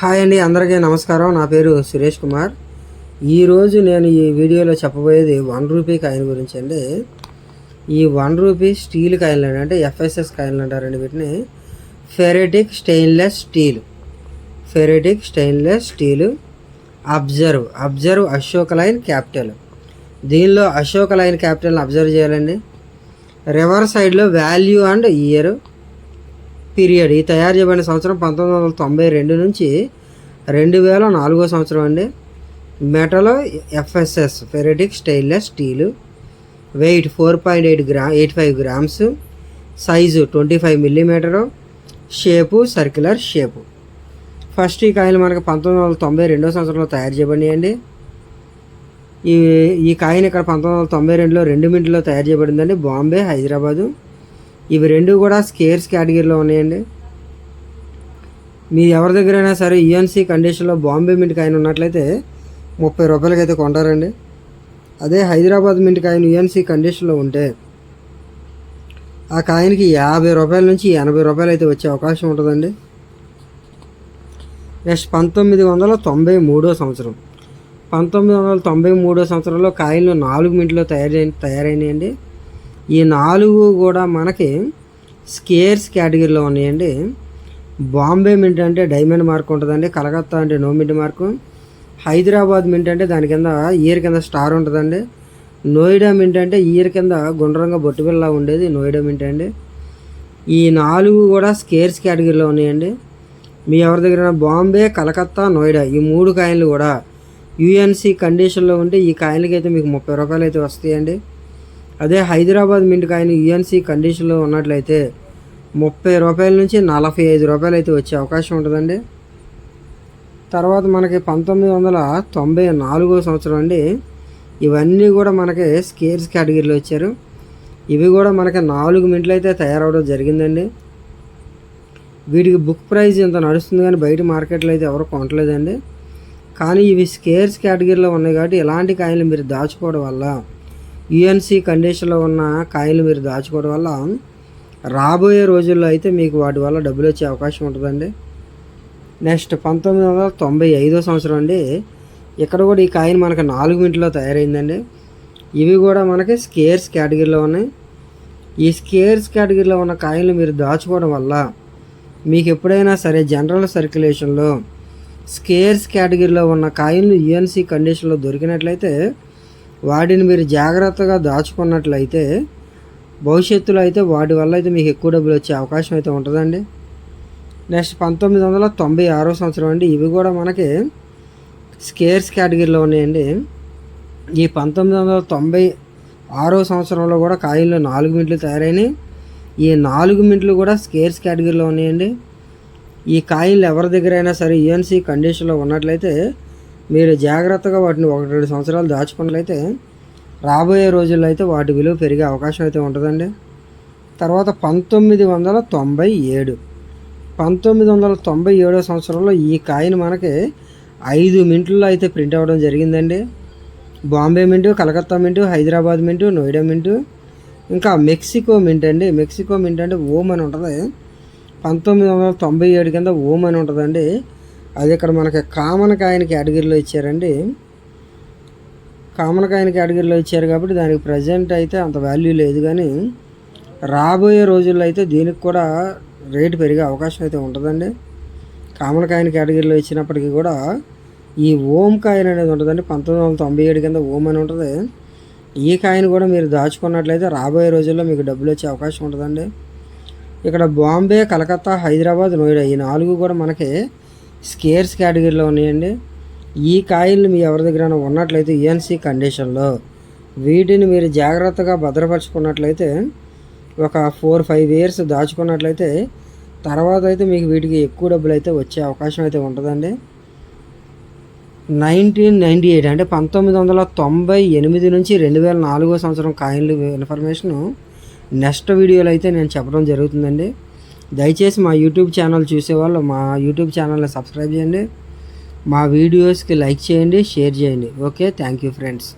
Hi అండి అందరికీ నమస్కారం. నా పేరు సురేష్ కుమార్. ఈరోజు నేను ఈ వీడియోలో చెప్పబోయేది వన్ రూపీ కాయిన్ గురించి అండి. ఈ వన్ రూపీ స్టీల్ కాయిన్లు అండి అంటే ఎఫ్ఎస్ఎస్ కాయిన్లు అంటారండి వీటిని. Ferritic stainless steel. Ferritic stainless steel. Observe observe Ashoka lion capital. దీనిలో అశోక లైన్ క్యాపిటల్ని అబ్జర్వ్ చేయాలండి. రివర్ సైడ్లో వాల్యూ అండ్ ఇయర్. పీరియడ్ ఈ తయారు చేయబడిన సంవత్సరం పంతొమ్మిది వందల తొంభై రెండు నుంచి రెండు వేల నాలుగో సంవత్సరం అండి. Metal FSS ferritic stainless steel weight four point eight gram eight five grams size twenty five millimetre shape circular shape first ఈ కాయలు మనకు పంతొమ్మిది వందల తొంభై రెండో సంవత్సరంలో తయారు చేయబడినాయండి. ఈ ఈ కాయిన్ ఇక్కడ పంతొమ్మిది వందల తొంభై రెండులో రెండు మింట్లో తయారు చేయబడిందండి. బాంబే హైదరాబాదు. ఇవి రెండు కూడా స్కేర్స్ కేటగిరీలో ఉన్నాయండి. మీరు ఎవరి దగ్గరైనా సరే ఈఎన్సీ కండిషన్లో బాంబే మింట్ కాయిన్ ఉన్నట్లయితే ముప్పై రూపాయలకి అయితే కొంటారండి. అదే హైదరాబాద్ మింట్ కాయిన్ యుఎన్సీ కండిషన్లో ఉంటే ఆ కాయిన్కి యాభై రూపాయల నుంచి ఎనభై రూపాయలు అయితే వచ్చే అవకాశం ఉంటుందండి. నెక్స్ట్ పంతొమ్మిది వందల తొంభై మూడో సంవత్సరం. పంతొమ్మిది వందల తొంభై మూడో సంవత్సరంలో కాయిన్లు నాలుగు మింట్లో తయారై తయారైనాయండి. ఈ నాలుగు కూడా మనకి స్కేర్స్ కేటగిరీలో ఉన్నాయండి. బాంబే మింట్ అంటే డైమండ్ మార్క్ ఉంటుందండి. కలకత్తా అంటే no mint mark. Hyderabad mint అంటే దాని కింద ఇయర్ కింద స్టార్ ఉంటుందండి. నోయిడా మింట్ అంటే ఇయర్ కింద గుండ్రంగా బొట్టుబిల్లా ఉండేది నోయిడా మింట్ అండి. ఈ నాలుగు కూడా స్కేర్స్ కేటగిరీలో ఉన్నాయండి. మీ ఎవరి దగ్గర బాంబే కలకత్తా నోయిడా ఈ మూడు కాయిన్లు కూడా యుఎన్సి కండిషన్లో ఉంటే ఈ కాయిన్లకి అయితే మీకు ముప్పై రూపాయలు అయితే వస్తాయండి. అదే హైదరాబాద్ మింట్ కాయిన్ యుఎన్సి కండిషన్లో ఉన్నట్లయితే ముప్పై రూపాయల నుంచి నలభై ఐదు రూపాయలు అయితే వచ్చే అవకాశం ఉంటుందండి. తర్వాత మనకి పంతొమ్మిది వందల తొంభై నాలుగో సంవత్సరం అండి. ఇవన్నీ కూడా మనకి స్కేర్స్ కేటగిరీలో వచ్చారు. ఇవి కూడా మనకి నాలుగు మింట్లు అయితే తయారవడం జరిగిందండి. వీటికి బుక్ ప్రైస్ ఇంత నడుస్తుంది కానీ బయట మార్కెట్లో అయితే ఎవరు కొనట్లేదండి. కానీ ఇవి స్కేర్స్ కేటగిరీలో ఉన్నాయి కాబట్టి ఇలాంటి కాయలు మీరు దాచుకోవడం వల్ల యుఎన్సి కండిషన్లో ఉన్న కాయలు మీరు దాచుకోవడం వల్ల రాబోయే రోజుల్లో అయితే మీకు వాటి వల్ల డబ్బులు వచ్చే అవకాశం ఉంటుందండి. నెక్స్ట్ పంతొమ్మిది వందల తొంభై ఐదో సంవత్సరం అండి. ఇక్కడ కూడా ఈ కాయిన్ మనకి నాలుగు మినిట్లో తయారైందండి. ఇవి కూడా మనకి స్కేర్స్ కేటగిరీలో ఉన్నాయి. ఈ స్కేర్స్ కేటగిరీలో ఉన్న కాయిన్లు మీరు దాచుకోవడం వల్ల మీకు ఎప్పుడైనా సరే జనరల్ సర్క్యులేషన్లో స్కేర్స్ కేటగిరీలో ఉన్న కాయిన్లు యుఎన్సి కండిషన్లో దొరికినట్లయితే వాటిని మీరు జాగ్రత్తగా దాచుకున్నట్లయితే భవిష్యత్తులో అయితే వాటి వల్ల అయితే మీకు ఎక్కువ డబ్బులు వచ్చే అవకాశం అయితే ఉంటుందండి. నెక్స్ట్ పంతొమ్మిది వందల తొంభై ఆరో సంవత్సరం అండి. ఇవి కూడా మనకి స్కేర్స్ కేటగిరీలో ఉన్నాయండి. ఈ పంతొమ్మిది వందల తొంభై ఆరో సంవత్సరంలో కూడా కాయిన్లు నాలుగు మింట్లు తయారైనాయి. ఈ నాలుగు మింట్లు కూడా స్కేర్స్ కేటగిరీలో ఉన్నాయండి. ఈ కాయిన్లు ఎవరి దగ్గరైనా సరే యుఎన్సీ కండిషన్లో ఉన్నట్లయితే మీరు జాగ్రత్తగా వాటిని ఒకటి రెండు సంవత్సరాలు దాచుకున్నట్లయితే రాబోయే రోజుల్లో అయితే వాటి విలువ పెరిగే అవకాశం అయితే ఉంటుందండి. తర్వాత పంతొమ్మిది వందల తొంభై ఏడు. పంతొమ్మిది వందల తొంభై ఏడో సంవత్సరంలో ఈ కాయిన్ మనకి ఐదు మింట్లో అయితే ప్రింట్ అవ్వడం జరిగిందండి. బాంబే మింటు కలకత్తా మింటు హైదరాబాద్ మింటు నోయిడా మింటు ఇంకా మెక్సికో మింట్ అండి. మెక్సికో మింట్ అంటే ఓమ్ అని ఉంటుంది. పంతొమ్మిది వందల తొంభై ఏడు కింద ఓమ్ అని ఉంటుందండి. అది ఇక్కడ మనకి కామన్ కాయనికి కేటగిరీలో ఇచ్చారండి. కామన్ కాయనికి కేటగిరీలో ఇచ్చారు కాబట్టి దానికి ప్రజెంట్ అయితే అంత వాల్యూ లేదు కానీ రాబోయే రోజుల్లో అయితే దీనికి కూడా రేటు పెరిగే అవకాశం అయితే ఉంటుందండి. కామన్ కాయిన్ కేటగిరీలో ఇచ్చినప్పటికీ కూడా ఈ ఓం కాయిన్ అనేది ఉంటుందండి. పంతొమ్మిది వందల తొంభై ఏడు కింద ఓం అని ఉంటుంది. ఈ కాయిన్ కూడా మీరు దాచుకున్నట్లయితే రాబోయే రోజుల్లో మీకు డబ్బులు వచ్చే అవకాశం ఉంటుందండి. ఇక్కడ బాంబే కలకత్తా హైదరాబాద్ నోయిడా ఈ నాలుగు కూడా మనకి స్కేర్స్ కేటగిరీలో ఉన్నాయండి. ఈ కాయిన్లు మీ ఎవరి దగ్గర ఉన్నట్లయితే ఈఎన్సీ కండిషన్లో వీటిని మీరు జాగ్రత్తగా భద్రపరుచుకున్నట్లయితే ఒక ఫోర్ ఫైవ్ ఇయర్స్ దాచుకున్నట్లయితే తర్వాత అయితే మీకు వీటికి ఎక్కువ డబ్బులు అయితే వచ్చే అవకాశం అయితే ఉంటుందండి. నైన్టీన్ నైంటీ ఎయిట్ అంటే పంతొమ్మిది వందల తొంభై ఎనిమిది నుంచి రెండు వేల నాలుగో సంవత్సరం కాయిన్లు ఇన్ఫర్మేషను నెక్స్ట్ వీడియోలో అయితే నేను చెప్పడం జరుగుతుందండి. దయచేసి మా యూట్యూబ్ ఛానల్ చూసేవాళ్ళు మా యూట్యూబ్ ఛానల్ని సబ్స్క్రైబ్ చేయండి. మా వీడియోస్కి లైక్ చేయండి షేర్ చేయండి. Okay thank you friends.